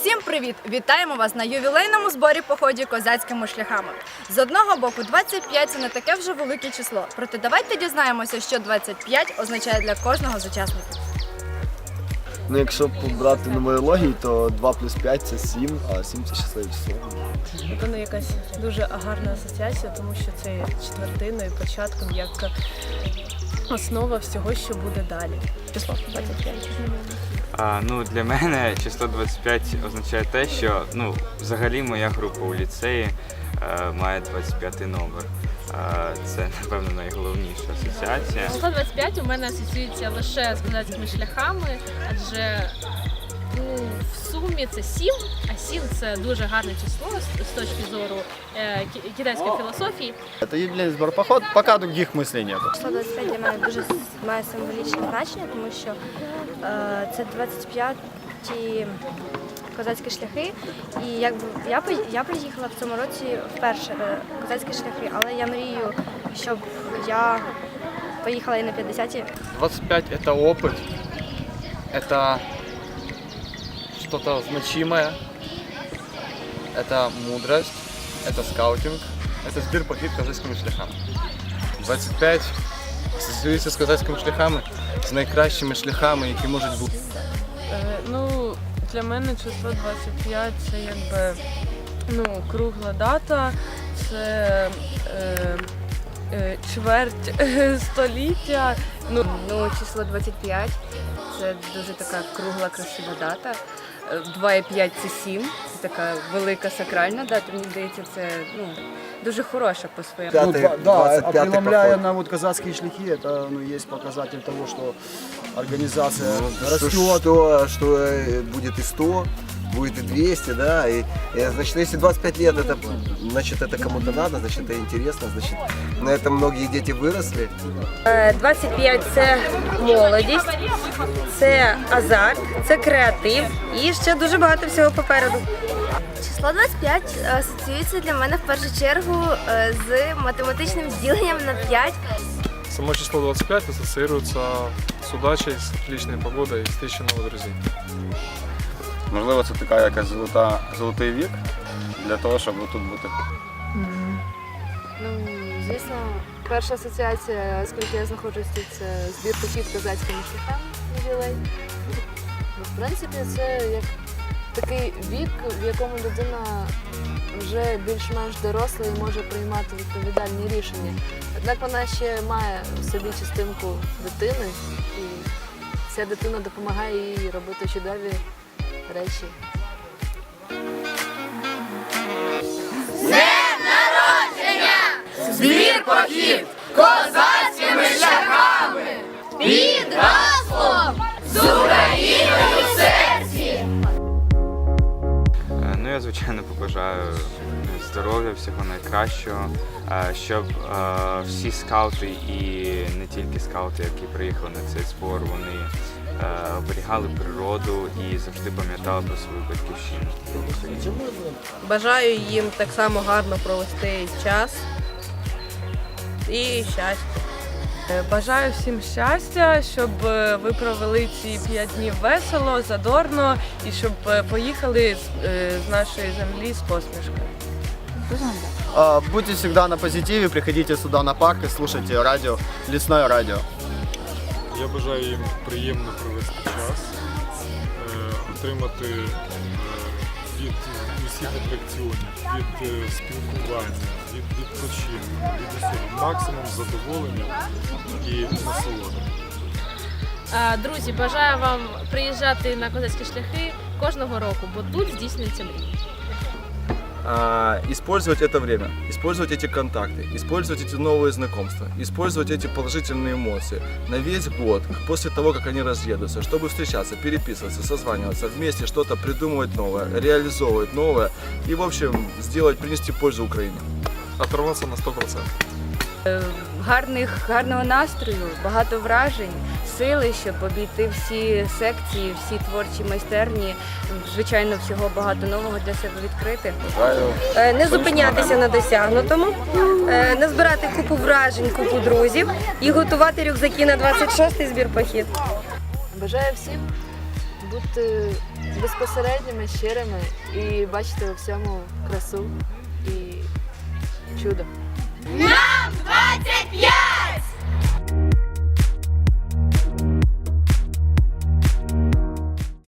Усім привіт! Вітаємо вас на ювілейному зборі поході козацькими шляхами. З одного боку, 25 – це не таке вже велике число. Проте давайте дізнаємося, що 25 означає для кожного з учасників. Ну, якщо брати нумерологію, то 2 плюс 5 це 7, а 7 це щасливе число. Напевно, якась дуже гарна асоціація, тому що це є четвертиною, початком, як основа всього, що буде далі. Число 25. А, ну, для мене число 25 означає те, що ну, взагалі моя група у ліцеї а, має 25 номер. Е, це, напевно, найголовніша асоціація. Число 25 у мене асоціюється лише з козацькими шляхами, адже ну, в сумі це 7, а 7 це дуже гарне число з, з точки зору е, ки- китайської філософії. Это юбилейный сборпоход, пока других мыслей нет. Число 25 для мене дуже с- має символічне значення, тому що е, це 25-ті козацькі шляхи. І якби я, по- я приїхала в цьому році вперше е, козацькі шляхи, але я мрію, щоб я поїхала і на 50-ті. 25 это опыт, это что-то значимое, это мудрость, это скаутинг, это збір похід козацькими шляхами. 25 асоціюється з козацькими шляхами, з найкращими шляхами, які можуть бути. Е, для мене число 25 це якби ну, кругла дата, це е, е, чверть е, століття. Ну, Ну, число 25 це дуже така кругла, красива дата. Е, 2,5 це 7, це така велика сакральна дата. Мені здається, це ну, дуже хороша по-своєму. П'ятий, Ну, да, а преломляя на вот казацкие шляхи, это ну, есть показатель того, что организация Что, растет. что, что э, будет и 100, будет и 200, да, и, и, значит, если 25 лет, это, значит, это кому-то надо, значит, это интересно, значит, на этом многие дети выросли. 25 це молодість, це азарт, це креатив і ще дуже багато всього попереду. Число 25 асоціюється для мене в першу чергу е, з математичним діленням на 5. Само число 25 ассоциируется с удачей, с отличной погодой и встречей новых друзей. Можливо, це така якась золота, золотий вік для того, щоб тут бути. Ну, звісно, перша асоціація, оскільки я знаходжусь тут, це збір похід козацькими шляхами ювілей. Ну, В принципі, це як такий вік, в якому людина вже більш-менш доросла і може приймати відповідальні рішення. Однак вона ще має в собі частинку дитини, і ця дитина допомагає їй робити чудові речі. Е, Ну, я, звичайно, побажаю здоров'я, всього найкращого, е, щоб е, всі скаути і не тільки скаути, які приїхали на цей збор, вони оберігали природу і завжди пам'ятали про свою батьківщину. бажаю їм так само гарно провести час і щастя. Е, Бажаю всім щастя, щоб е, ви провели ці п'ять днів весело, задорно і щоб е, поїхали з, е, нашої землі з посмішкою. Будьте всегда на позитиве, приходите сюда на парк и слушайте радио, лесное радио. Я бажаю їм приємно провести час, е, отримати е, від усіх атракціонів, від е, спілкування, від відпочинку, від усього максимум задоволення і насолоди. Друзі, бажаю вам приїжджати на козацькі шляхи кожного року, бо тут здійснюється мрії. А, использовать это время, использовать эти контакты, использовать эти новые знакомства, использовать эти положительные эмоции на весь год, после того, как они разъедутся, чтобы встречаться, переписываться, созваниваться, вместе что-то придумывать новое, реализовывать новое и, в общем, сделать, принести пользу Украине. Оторватися на 100%. Гарних, гарного настрою, багато вражень, сили, щоб обійти всі секції, всі творчі майстерні. Звичайно, всього багато нового для себе відкрити. Е, Не зупинятися на досягнутому, е, не збирати купу вражень, купу друзів і готувати рюкзаки на 26-й збір похід. Бажаю всім бути безпосередніми, щирими і бачити у всьому красу і чудо. Нам 25!